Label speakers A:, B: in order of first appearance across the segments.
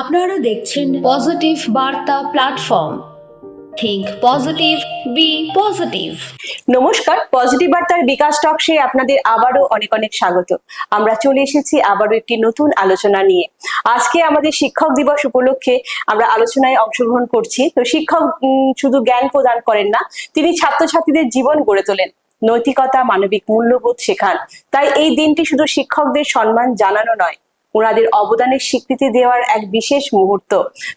A: আপনারা দেখছেন পজিটিভ বার্তা platform think positive be positive নমস্কার পজিটিভ বার্তার বিকাশ সে আপনাদের আবারও অনেক অনেক স্বাগত আমরা চলে এসেছি আবারও একটি নতুন আলোচনা নিয়ে আজকে আমাদের শিক্ষক দিবস উপলক্ষে আমরা আলোচনায় অংশগ্রহণ করছি তো শিক্ষক শুধু জ্ঞান প্রদান করেন না তিনি ছাত্রছাত্রীদের জীবন গড়ে তোলেন নৈতিকতা মানবিক মূল্যবোধ শেখান তাই এই দিনটি শুধু শিক্ষকদের সম্মান জানানো নয় ওনাদের অবদানের স্বীকৃতি দেওয়ার এক বিশেষ মুহূর্ত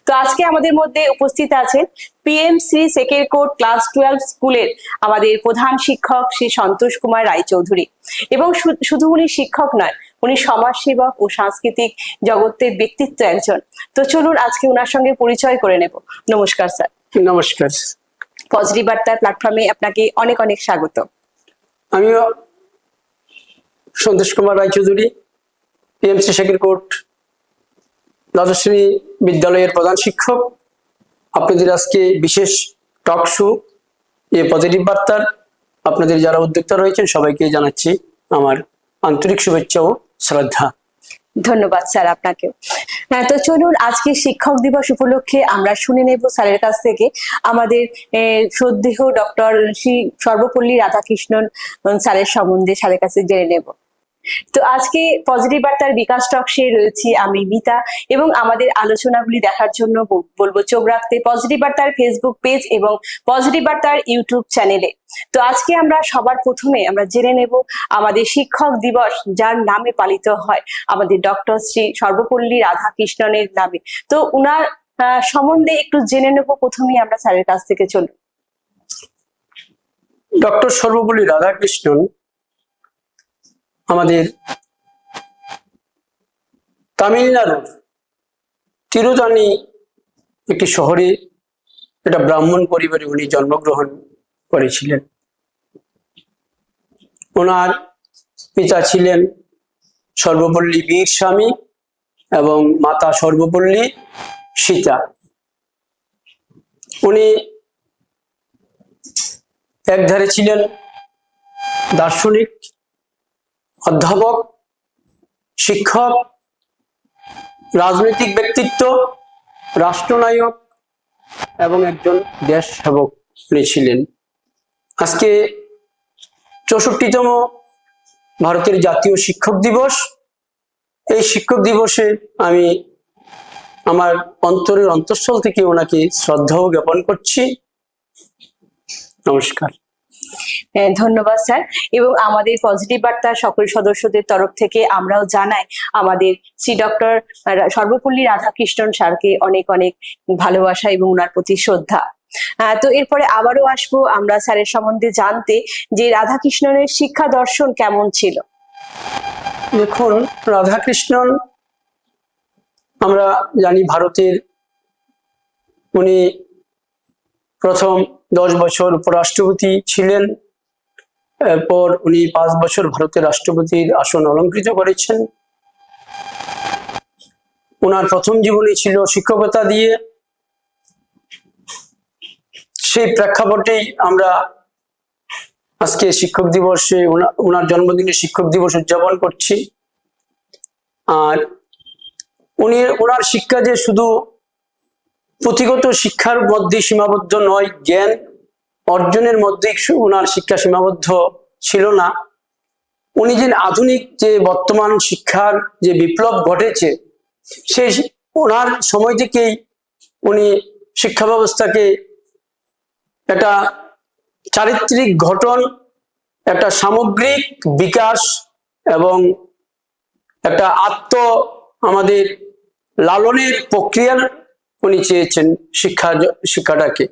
A: তো আজকে আমাদের মধ্যে উপস্থিত আছেন পিএমসি সেকের কোর্ট ক্লাস টুয়েলভ স্কুলের আমাদের প্রধান শিক্ষক শ্রী সন্তোষ কুমার রায়চৌধুরী এবং শুধু উনি শিক্ষক নয় উনি সমাজসেবক ও সাংস্কৃতিক জগতের ব্যক্তিত্ব একজন তো চলুন আজকে ওনার সঙ্গে পরিচয় করে নেব নমস্কার স্যার নমস্কার পজিটিভ বার্তার প্ল্যাটফর্মে আপনাকে অনেক অনেক স্বাগত
B: আমিও সন্তোষ কুমার রায়চৌধুরী পিএমসি শেখিরকোট রাজশ্রী বিদ্যালয়ের প্রধান শিক্ষক আপনাদের আজকে বিশেষ টক শো এ পজিটিভ বার্তার আপনাদের যারা উদ্যোক্তা রয়েছেন সবাইকে জানাচ্ছি আমার আন্তরিক শুভেচ্ছা ও শ্রদ্ধা
A: ধন্যবাদ স্যার আপনাকেও হ্যাঁ তো চলুন আজকে শিক্ষক দিবস উপলক্ষে আমরা শুনে নেব স্যারের কাছ থেকে আমাদের সদেহ ডক্টর শ্রী সর্বপল্লী রাধাকৃষ্ণন স্যারের সম্বন্ধে স্যারের কাছে জেনে নেব তো আজকে পজিটিভ বার্তার বিকাশ টকশে রয়েছি আমি মিতা এবং আমাদের আলোচনাগুলি দেখার জন্য বলবো চোখ রাখতে পজিটিভ বার্তার ফেসবুক পেজ এবং পজিটিভ বার্তার ইউটিউব চ্যানেলে তো আজকে আমরা সবার প্রথমে আমরা জেনে নেব আমাদের শিক্ষক দিবস যার নামে পালিত হয় আমাদের ডক্টর শ্রী সর্বপল্লী রাধাকৃষ্ণনের নামে তো উনার সম্বন্ধে একটু জেনে নেব প্রথমেই আমরা স্যারের কাছ থেকে চলুন
B: ডক্টর সর্বপল্লী রাধাকৃষ্ণন আমাদের তামিলনাড়ুর তিরুতানি একটি শহরে একটা ব্রাহ্মণ পরিবারে উনি জন্মগ্রহণ করেছিলেন ওনার পিতা ছিলেন সর্বপল্লী বীর স্বামী এবং মাতা সর্বপল্লী সীতা উনি একধারে ছিলেন দার্শনিক অধ্যাপক শিক্ষক রাজনৈতিক ব্যক্তিত্ব রাষ্ট্রনায়ক এবং একজন দেশ সেবক উনি ছিলেন আজকে চৌষট্টিতম ভারতের জাতীয় শিক্ষক দিবস এই শিক্ষক দিবসে আমি আমার অন্তরের অন্তঃস্থল থেকে ওনাকে শ্রদ্ধাও জ্ঞাপন করছি নমস্কার
A: ধন্যবাদ স্যার এবং আমাদের পজিটিভ বার্তা সকল সদস্যদের তরফ থেকে আমরাও জানাই আমাদের শ্রী ডক্টর সর্বপল্লী রাধাকৃষ্ণন স্যারকে অনেক অনেক ভালোবাসা এবং ওনার প্রতি শ্রদ্ধা তো এরপরে আবারও আসবো আমরা স্যারের সম্বন্ধে জানতে যে রাধাকৃষ্ণনের শিক্ষা দর্শন কেমন ছিল
B: দেখুন রাধাকৃষ্ণন আমরা জানি ভারতের উনি প্রথম দশ বছর উপরাষ্ট্রপতি ছিলেন এরপর উনি পাঁচ বছর ভারতের রাষ্ট্রপতির আসন অলঙ্কৃত করেছেন ওনার প্রথম জীবনী ছিল শিক্ষকতা দিয়ে সেই প্রেক্ষাপটেই আমরা আজকে শিক্ষক দিবসে ওনার জন্মদিনে শিক্ষক দিবস উদযাপন করছি আর উনি ওনার শিক্ষা যে শুধু পুঁথিগত শিক্ষার মধ্যে সীমাবদ্ধ নয় জ্ঞান অর্জনের মধ্যে ওনার শিক্ষা সীমাবদ্ধ ছিল না উনি যে আধুনিক যে বর্তমান শিক্ষার যে বিপ্লব ঘটেছে সেই ওনার সময় থেকেই উনি শিক্ষা ব্যবস্থাকে একটা চারিত্রিক ঘটন একটা সামগ্রিক বিকাশ এবং একটা আত্ম আমাদের লালনের প্রক্রিয়ার উনি চেয়েছেন শিক্ষা শিক্ষাটাকে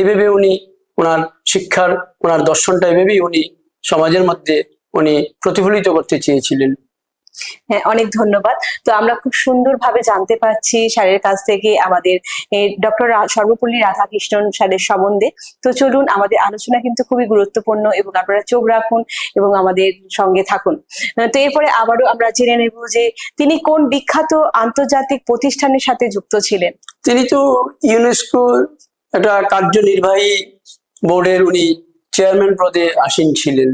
B: এভাবে উনি ওনার শিক্ষার ওনার দর্শনটা এভাবেই উনি সমাজের মধ্যে উনি প্রতিফলিত করতে চেয়েছিলেন
A: হ্যাঁ অনেক ধন্যবাদ তো আমরা খুব সুন্দরভাবে জানতে পারছি স্যারের কাছ থেকে আমাদের ডক্টর সর্বপল্লী রাধাকৃষ্ণন স্যারের সম্বন্ধে তো চলুন আমাদের আলোচনা কিন্তু খুবই গুরুত্বপূর্ণ এবং আপনারা চোখ রাখুন এবং আমাদের সঙ্গে থাকুন তো এরপরে আবারও আমরা জেনে নেব যে তিনি কোন বিখ্যাত আন্তর্জাতিক প্রতিষ্ঠানের সাথে যুক্ত ছিলেন
B: তিনি তো ইউনেস্কো একটা কার্যনির্বাহী বোর্ডের উনি চেয়ারম্যান পদে আসীন ছিলেন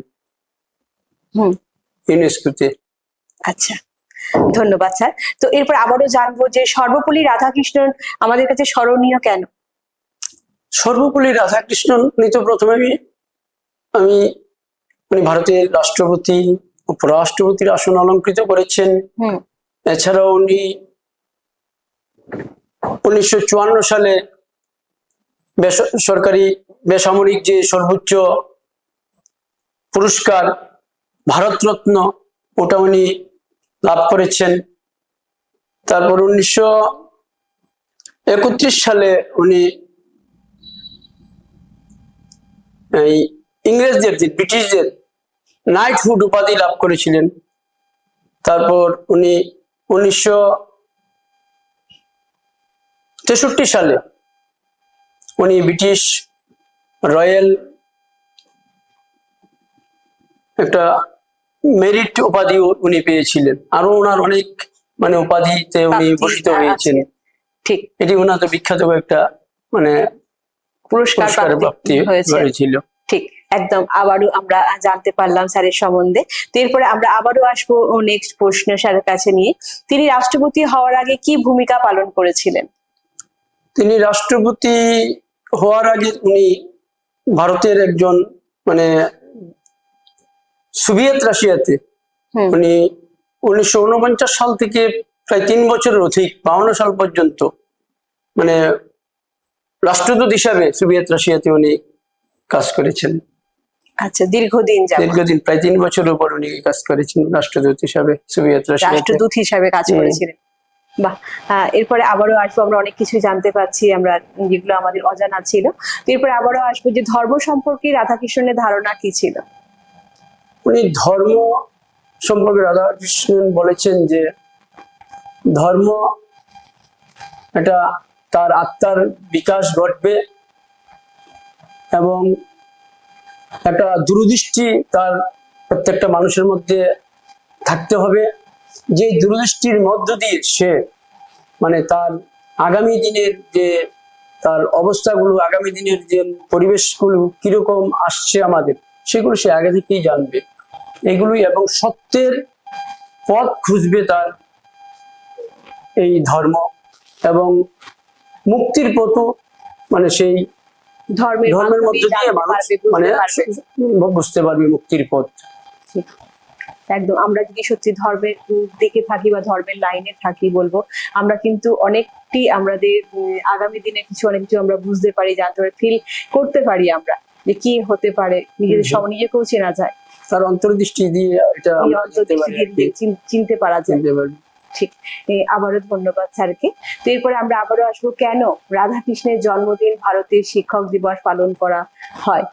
B: ইউনেস্কোতে
A: আচ্ছা ধন্যবাদ স্যার তো এরপর আবারও জানবো যে সর্বপল্লী রাধাকৃষ্ণন আমাদের কাছে স্মরণীয় কেন
B: সর্বপল্লী রাধাকৃষ্ণন উনি তো প্রথমে আমি উনি ভারতের রাষ্ট্রপতি উপরাষ্ট্রপতির আসন অলঙ্কৃত করেছেন এছাড়াও উনি উনিশশো সালে সরকারি বেসামরিক যে সর্বোচ্চ পুরস্কার ভারতরত্ন ওটা উনি লাভ করেছেন তারপর উনিশশো একত্রিশ সালে উনি এই ইংরেজদের যে ব্রিটিশদের নাইটহুড উপাধি লাভ করেছিলেন তারপর উনি উনিশশো তেষট্টি সালে উনি ব্রিটিশ রয়্যাল একটা মেরিট উপাধি উনি পেয়েছিলেন আরো ওনার অনেক মানে উপাধিতে উনি ভূষিত হয়েছেন ঠিক এটি ওনার তো বিখ্যাত একটা মানে পুরস্কার প্রাপ্তি হয়েছিল
A: ঠিক একদম আবারও আমরা জানতে পারলাম স্যারের সম্বন্ধে তারপরে এরপরে আমরা আবারও আসবো নেক্সট প্রশ্ন স্যারের কাছে নিয়ে তিনি রাষ্ট্রপতি হওয়ার আগে কি ভূমিকা পালন করেছিলেন
B: তিনি রাষ্ট্রপতি হওয়ার আগে উনি ভারতের একজন মানে সোভিয়েত রাশিয়াতে উনি উনিশশো সাল থেকে প্রায় তিন বছরের অধিক বাউন্ন সাল পর্যন্ত মানে রাষ্ট্রদূত হিসাবে সোভিয়েত রাশিয়াতে উনি কাজ করেছেন
A: আচ্ছা দীর্ঘদিন
B: দীর্ঘদিন প্রায় তিন বছরের পর উনি কাজ করেছেন রাষ্ট্রদূত হিসাবে সোভিয়েত
A: রাষ্ট্রদূত হিসাবে কাজ করেছিলেন বাহ এরপরে আবারও আসবো আমরা অনেক কিছু জানতে পারছি আমরা যেগুলো আমাদের অজানা ছিল এরপরে আবারও আসবো যে ধর্ম সম্পর্কে রাধাকৃষ্ণের ধারণা কি ছিল
B: উনি ধর্ম সম্পর্কে রাধাকৃষ্ণ বলেছেন যে ধর্ম এটা তার আত্মার বিকাশ ঘটবে এবং একটা দূরদৃষ্টি তার প্রত্যেকটা মানুষের মধ্যে থাকতে হবে যে দূরদৃষ্টির মধ্য দিয়ে সে মানে তার আগামী দিনের যে তার অবস্থাগুলো আগামী দিনের যে পরিবেশগুলো কিরকম আসছে আমাদের সেগুলো সে আগে থেকেই জানবে এগুলোই এবং সত্যের পথ খুঁজবে তার এই ধর্ম এবং মুক্তির পথ মানে সেই ধর্মের মধ্যে দিয়ে মানুষ মানে বুঝতে পারবে মুক্তির পথ
A: একদম আমরা যদি সত্যি ধর্মের দিকে থাকি বা ধর্মের লাইনে থাকি বলবো আমরা কিন্তু অনেকটি আমাদের আগামী দিনে কিছু অনেক কিছু আমরা বুঝতে পারি জানতে পারি ফিল করতে পারি আমরা যে কি হতে পারে নিজেদের সব নিজেকেও চেনা যায়
B: তার অন্তর্দৃষ্টি দিয়ে
A: চিনতে পারা যায় ঠিক আবারও ধন্যবাদ স্যারকে তো এরপরে আমরা আবারও আসবো কেন রাধাকৃষ্ণের জন্মদিন ভারতের শিক্ষক দিবস পালন করা হয়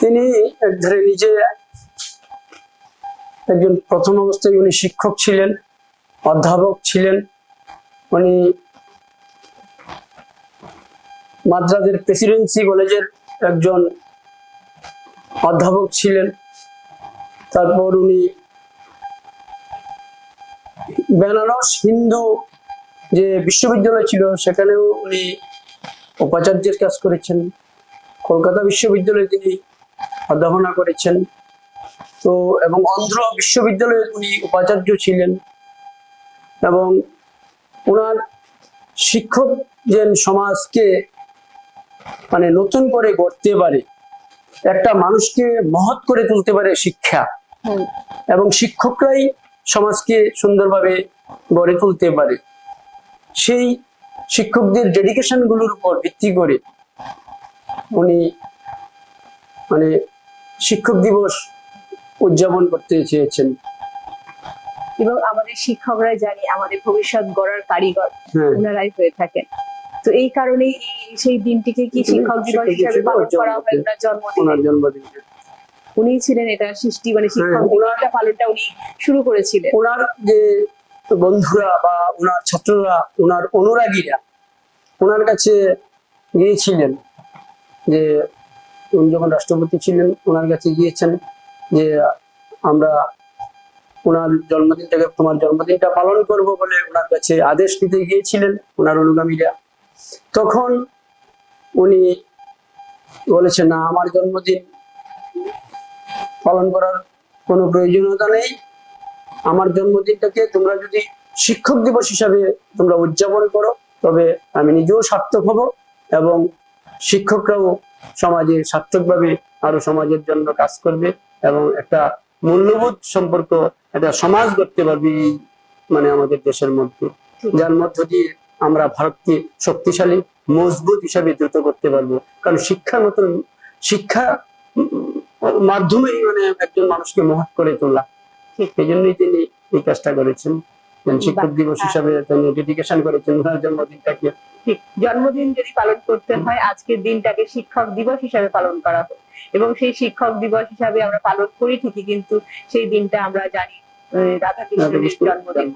B: তিনি ধরে নিজে একজন প্রথম অবস্থায় উনি শিক্ষক ছিলেন অধ্যাপক ছিলেন উনি মাদ্রাজের প্রেসিডেন্সি কলেজের একজন অধ্যাপক ছিলেন তারপর উনি বেনারস হিন্দু যে বিশ্ববিদ্যালয় ছিল সেখানেও উনি উপাচার্যের কাজ করেছেন কলকাতা বিশ্ববিদ্যালয়ে তিনি অধ্যাপনা করেছেন তো এবং অন্ধ্র বিশ্ববিদ্যালয়ের উনি উপাচার্য ছিলেন এবং ওনার শিক্ষক যেন সমাজকে মানে নতুন করে গড়তে পারে একটা মানুষকে মহৎ করে তুলতে পারে শিক্ষা এবং শিক্ষকরাই সমাজকে সুন্দরভাবে গড়ে তুলতে পারে সেই শিক্ষকদের ডেডিকেশন গুলোর উপর ভিত্তি করে উনি মানে শিক্ষক দিবস উদযাপন করতে চেয়েছেন
A: এবং আমাদের শিক্ষকরা জানি আমাদের ভবিষ্যৎ গড়ার কারিগর হ্যাঁ। ওনারাই হয়ে থাকেন তো এই কারণে সেই দিনটিকে কি শিক্ষক দিবস হিসেবে পালন করা ওনার জন্মদিন উনি ছিলেন এটা সৃষ্টি মানে হ্যাঁ, শিক্ষক হ্যাঁ। পালনটা উনি শুরু করেছিলেন
B: ওনার যে বন্ধুরা বা ওনার ছাত্ররা ওনার অনুরাগীরা ওনার কাছে গিয়েছিলেন যে উনি যখন রাষ্ট্রপতি ছিলেন ওনার কাছে গিয়েছেন যে আমরা ওনার জন্মদিনটাকে তোমার জন্মদিনটা পালন করব বলে ওনার কাছে আদেশ দিতে গিয়েছিলেন ওনার অনুগামীরা তখন উনি বলেছে না আমার জন্মদিন পালন করার কোনো প্রয়োজনীয়তা নেই আমার জন্মদিনটাকে তোমরা যদি শিক্ষক দিবস হিসাবে তোমরা উদযাপন করো তবে আমি নিজেও সার্থক হব এবং শিক্ষকরাও সমাজে সার্থকভাবে আরো সমাজের জন্য কাজ করবে এবং একটা মূল্যবোধ সম্পর্ক একটা সমাজ গড়তে পারবি মানে আমাদের দেশের মধ্যে যার মধ্য দিয়ে আমরা ভারতকে শক্তিশালী মজবুত হিসাবে দ্রুত করতে পারবো কারণ শিক্ষা মতন শিক্ষা মাধ্যমেই মানে একজন মানুষকে মহৎ করে তোলা এই জন্যই তিনি এই কাজটা করেছেন শিক্ষক দিবস হ্যাঁ। হিসাবে তিনি ডেডিকেশন করেছেন ওনার জন্মদিনটাকে
A: জন্মদিন যদি পালন করতে হয় আজকের দিনটাকে শিক্ষক দিবস হিসাবে পালন করা হয় এবং সেই শিক্ষক দিবস হিসাবে আমরা পালন করি ঠিকই কিন্তু সেই দিনটা আমরা জানি রাধা কৃষ্ণের জন্মদিন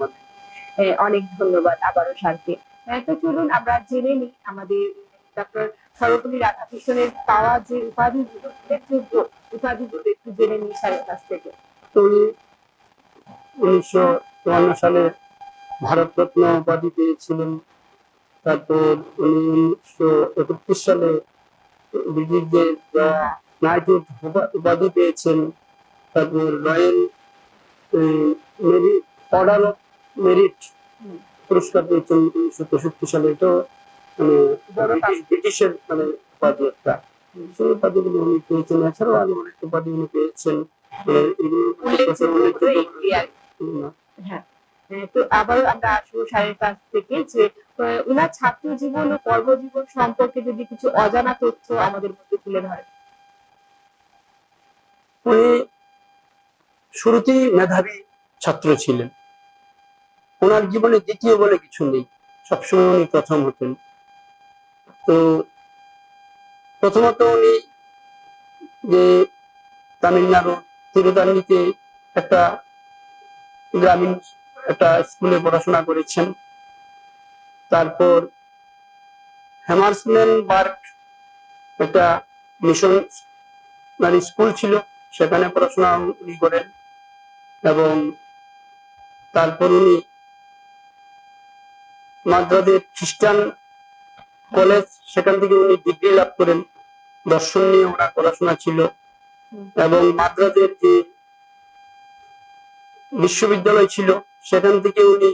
A: অনেক ধন্যবাদ আবারও তো চলুন আমরা জেনে নিই আমাদের ডক্টর সর্বপল্লী রাধাকৃষ্ণের যে উপাধিগুলো উপাধিগুলো একটু জেনে নিই স্যারের কাছ থেকে
B: তো উনিশশো চুয়ান্ন সালে ভারতরত্ন উপাধি পেয়েছিলেন তারপর উনি উনিশশো একত্রিশ সালে ব্রিটিশদের নাইটহুড উপাধি পেয়েছেন তারপর royal merit order of merit পুরস্কার পেয়েছেন উনিশশো তেষট্টি সালে এটাও মানে ব্রিটিশের মানে উপাধি একটা সেই উনি পেয়েছেন এছাড়াও আরো অনেক উপাধি উনি পেয়েছেন
A: হ্যাঁ তো আবারও আমরা আসবো কাছ থেকে যে উনার ছাত্র জীবন ও কর্মজীবন সম্পর্কে যদি কিছু অজানা তথ্য আমাদের মধ্যে তুলে ধরে
B: উনি শুরুতেই মেধাবী ছাত্র ছিলেন ওনার জীবনে দ্বিতীয় বলে কিছু নেই সবসময় উনি প্রথম হতেন তো প্রথমত উনি যে তামিলনাড়ু তিরুদান্নিতে একটা গ্রামীণ একটা স্কুলে পড়াশোনা করেছেন তারপর হ্যামার্সম্যান বার্ক একটা মিশন স্কুল ছিল সেখানে পড়াশোনা উনি করেন এবং তারপর উনি মাদ্রাজে খ্রিস্টান কলেজ সেখান থেকে উনি ডিগ্রি লাভ করেন দর্শন নিয়ে ওনার পড়াশোনা ছিল এবং মাদ্রাজের যে বিশ্ববিদ্যালয় ছিল সেখান থেকে উনি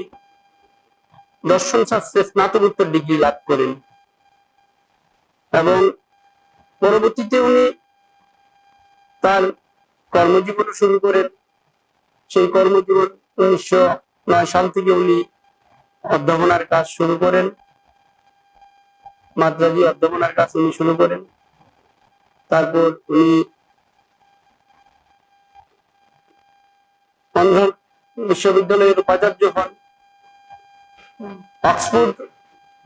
B: দর্শন শাস্ত্রে স্নাতকোত্তর ডিগ্রি লাভ করেন এবং পরবর্তীতে উনি তার কর্মজীবন শুরু করেন সেই কর্মজীবন উনিশশো নয় সাল থেকে উনি অধ্যাপনার কাজ শুরু করেন মাদ্রাজি অধ্যাপনার কাজ উনি শুরু করেন তারপর উনি অন্ধ্র বিশ্ববিদ্যালয়ের উপাচার্য হন অক্সফোর্ড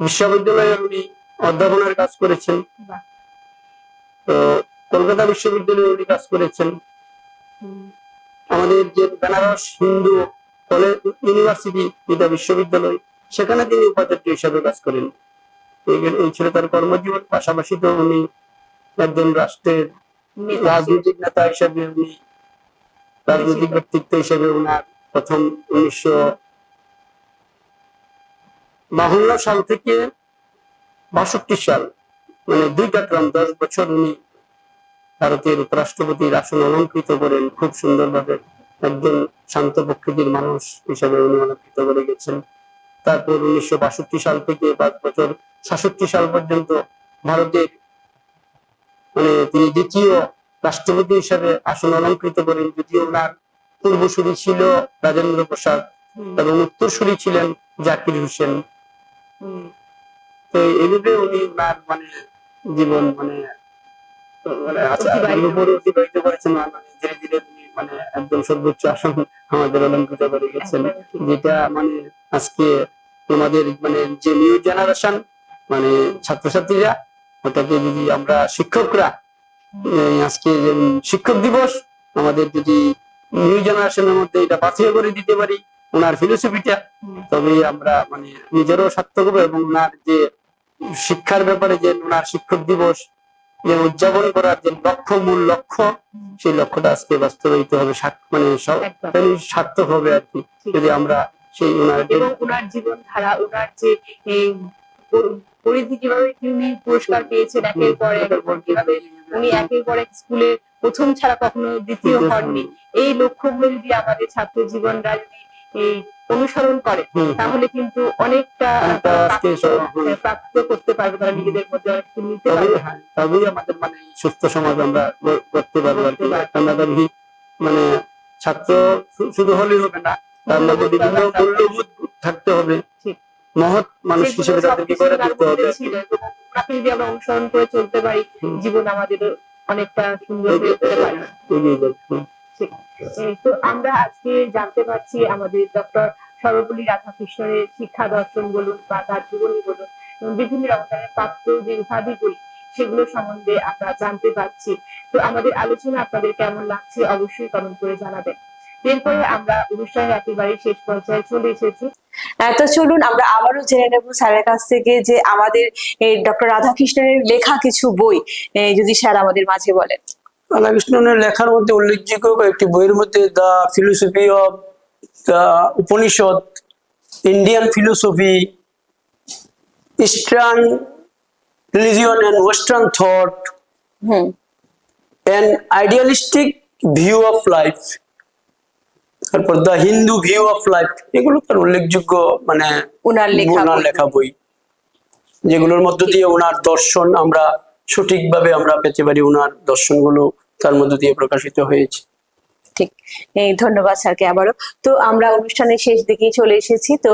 B: বিশ্ববিদ্যালয়ে উনি অধ্যাপনার কাজ করেছেন তো কলকাতা বিশ্ববিদ্যালয়ে উনি কাজ করেছেন আমাদের যে বেনারস হিন্দু কলেজ ইউনিভার্সিটি যেটা বিশ্ববিদ্যালয় সেখানে তিনি উপাচার্য হিসাবে কাজ করেন এই ছিল তার কর্মজীবন পাশাপাশি তো উনি একজন রাষ্ট্রের রাজনৈতিক নেতা হিসাবে উনি রাজনৈতিক ব্যক্তিত্ব হিসেবে ওনার প্রথম উনিশশো বাহান্ন সাল থেকে বাষট্টি সাল মানে দুইটা ক্রম দশ বছর উনি ভারতের উপরাষ্ট্রপতি আসন অলঙ্কৃত করেন খুব সুন্দরভাবে একজন শান্ত প্রকৃতির মানুষ হিসেবে উনি অলঙ্কৃত করে গেছেন তারপর উনিশশো বাষট্টি সাল থেকে পাঁচ বছর সাতষট্টি সাল পর্যন্ত ভারতের মানে তিনি দ্বিতীয় রাষ্ট্রপতি হিসাবে আসন অলঙ্কৃত করেন যদিও ওনার পূর্বসূরি ছিল রাজেন্দ্র প্রসাদ এবং উত্তরসূরি ছিলেন জাকির হোসেন তো এইভাবে উনি ওনার মানে জীবন মানে শিক্ষক দিবস আমাদের যদি নিউ জেনারেশনের মধ্যে এটা বাছিয়ে করে দিতে পারি ওনার ফিলোসফিটা তবে আমরা মানে নিজেরও সার্থক হবে এবং ওনার যে শিক্ষার ব্যাপারে যে ওনার শিক্ষক দিবস এবং উদযাপন করার যে লক্ষ্য মূল লক্ষ্য সেই লক্ষ্যটা আজকে বাস্তবায়িত হবে মানে, মানে সার্থক হবে আর কি যদি আমরা সেই ওনার
A: ওনার ওনার যে পরিধি কিভাবে তিনি পুরস্কার পেয়েছেন একের পর একের পর কিভাবে উনি একের পর এক স্কুলে প্রথম ছাড়া কখনো দ্বিতীয় হননি এই লক্ষ্যগুলো যদি আমাদের ছাত্র জীবন যদি অনুসরণ করে তাহলে কিন্তু অনেকটা হ্যাঁ, হ্যাঁ, প্রাপ্ত করতে পারবে তারা নিজেদের মধ্যে অনেক হ্যাঁ,
B: আমাদের মানে সুস্থ সমাজ আমরা করতে পারবো আর কি আমাদের মানে ছাত্র শুধু হলেই হবে না তার মধ্যে বিভিন্ন মূল্যবোধ থাকতে হবে মহৎ মানুষ হিসেবে তাদেরকে গড়ে হবে
A: তাকে যদি আমরা অনুসরণ করে চলতে পারি জীবন আমাদের অনেকটা সুন্দর হয়ে উঠতে পারে তো আমরা আজকে জানতে পারছি আমাদের ডক্টর সর্বপল্লী রাধাকৃষ্ণের শিক্ষা দর্শন বলুন বা তার জীবনী বলুন বিভিন্ন রকমের প্রাপ্ত যে উপাধি সেগুলো সম্বন্ধে আমরা জানতে পারছি তো আমাদের আলোচনা আপনাদের কেমন লাগছে অবশ্যই কমেন্ট করে জানাবেন এরপরে আমরা অনুষ্ঠানের একেবারে শেষ পর্যায়ে চলে এসেছি তো চলুন আমরা আবারও জেনে নেব স্যারের কাছ থেকে যে আমাদের ডক্টর রাধাকৃষ্ণের লেখা কিছু বই যদি স্যার আমাদের মাঝে বলেন
B: রাধাকৃষ্ণনের লেখার মধ্যে উল্লেখযোগ্য কয়েকটি বইয়ের মধ্যে the philosophy of Upanishad Indian philosophy eastern religion and Western thought, hmm. an idealistic view of life, তারপর the Hindu view of life এগুলো তার উল্লেখযোগ্য মানে ওনার লেখা বই যেগুলোর মধ্য দিয়ে ওনার দর্শন আমরা সঠিকভাবে আমরা পেতে পারি ওনার দর্শনগুলো তার মধ্য দিয়ে প্রকাশিত হয়েছে
A: ঠিক ধন্যবাদ স্যারকে আবারও তো আমরা অনুষ্ঠানের শেষ দিকে চলে এসেছি তো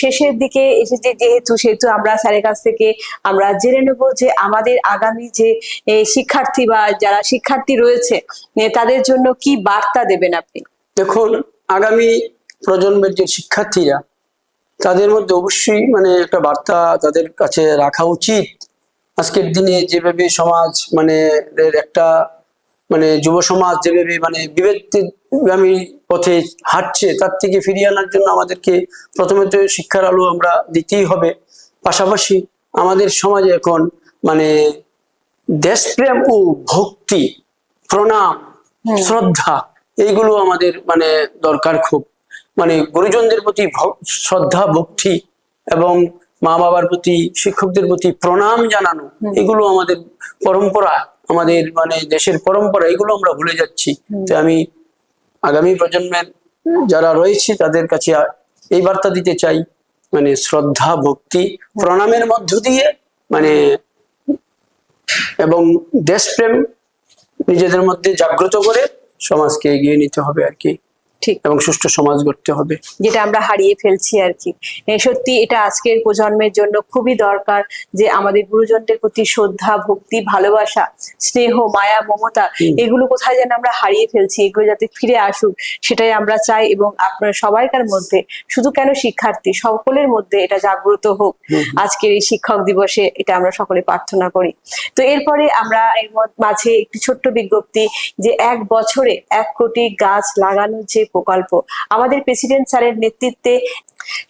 A: শেষের দিকে এসেছি যেহেতু সেহেতু আমরা স্যারের কাছ থেকে আমরা জেনে নেব যে আমাদের আগামী যে শিক্ষার্থী বা যারা শিক্ষার্থী রয়েছে তাদের জন্য কি বার্তা দেবেন আপনি
B: দেখুন আগামী প্রজন্মের যে শিক্ষার্থীরা তাদের মধ্যে অবশ্যই মানে একটা বার্তা তাদের কাছে রাখা উচিত আজকের দিনে যেভাবে সমাজ মানে একটা মানে যুব সমাজ যেভাবে মানে বিবেকগামী পথে হাঁটছে তার থেকে ফিরিয়ে আনার জন্য আমাদেরকে প্রথমে তো শিক্ষার আলো আমরা দিতেই হবে পাশাপাশি আমাদের সমাজে এখন মানে দেশপ্রেম ও ভক্তি প্রণাম শ্রদ্ধা এইগুলো আমাদের মানে দরকার খুব মানে গুরুজনদের প্রতি শ্রদ্ধা ভক্তি এবং মা বাবার প্রতি শিক্ষকদের প্রতি প্রণাম জানানো এগুলো আমাদের পরম্পরা আমাদের মানে দেশের পরম্পরা এগুলো আমরা ভুলে যাচ্ছি তো আমি আগামী প্রজন্মের যারা রয়েছে তাদের কাছে এই বার্তা দিতে চাই মানে শ্রদ্ধা ভক্তি প্রণামের মধ্য দিয়ে মানে এবং দেশপ্রেম নিজেদের মধ্যে জাগ্রত করে সমাজকে এগিয়ে নিতে হবে আর কি ঠিক এবং সুষ্ঠু সমাজ গড়তে হবে
A: যেটা আমরা হারিয়ে ফেলছি আর কি সত্যি এটা আজকের প্রজন্মের জন্য খুবই দরকার যে আমাদের গুরুজনদের প্রতি শ্রদ্ধা ভক্তি ভালোবাসা স্নেহ মায়া মমতা এগুলো কোথায় যেন আমরা হারিয়ে ফেলছি এগুলো যাতে ফিরে আসুক সেটাই আমরা চাই এবং আপনার সবাইকার মধ্যে শুধু কেন শিক্ষার্থী সকলের মধ্যে এটা জাগ্রত হোক আজকের এই শিক্ষক দিবসে এটা আমরা সকলে প্রার্থনা করি তো এরপরে আমরা এর মাঝে একটি ছোট্ট বিজ্ঞপ্তি যে এক বছরে এক কোটি গাছ লাগানোর যে প্রকল্প আমাদের প্রেসিডেন্ট স্যারের নেতৃত্বে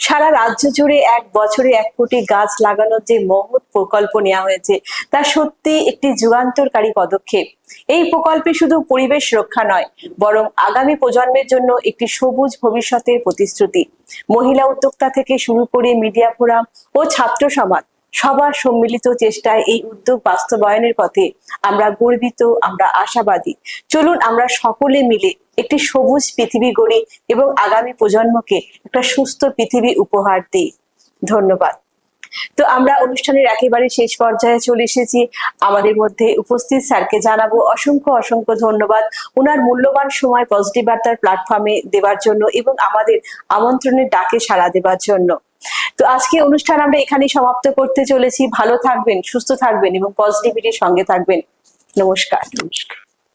A: সারা রাজ্য জুড়ে এক বছরে এক কোটি গাছ লাগানোর যে মহৎ প্রকল্প নেওয়া হয়েছে তা সত্যি একটি যুগান্তরকারী পদক্ষেপ এই প্রকল্পে শুধু পরিবেশ রক্ষা নয় বরং আগামী প্রজন্মের জন্য একটি সবুজ ভবিষ্যতের প্রতিশ্রুতি মহিলা উদ্যোক্তা থেকে শুরু করে মিডিয়া ফোরাম ও ছাত্র সমাজ সবার সম্মিলিত চেষ্টায় এই উদ্যোগ বাস্তবায়নের পথে আমরা গর্বিত আমরা আশাবাদী চলুন আমরা সকলে মিলে একটি সবুজ পৃথিবী গড়ি এবং আগামী প্রজন্মকে একটা সুস্থ পৃথিবী উপহার দিই ধন্যবাদ তো আমরা অনুষ্ঠানের একেবারে শেষ পর্যায়ে চলে এসেছি আমাদের মধ্যে উপস্থিত স্যারকে জানাবো অসংখ্য অসংখ্য ধন্যবাদ ওনার মূল্যবান সময় পজিটিভ বার্তার প্ল্যাটফর্মে দেওয়ার জন্য এবং আমাদের আমন্ত্রণের ডাকে সাড়া দেওয়ার জন্য তো আজকে অনুষ্ঠান আমরা এখানেই সমাপ্ত করতে চলেছি ভালো থাকবেন সুস্থ থাকবেন এবং পজিটিভিটির সঙ্গে থাকবেন নমস্কার নমস্কার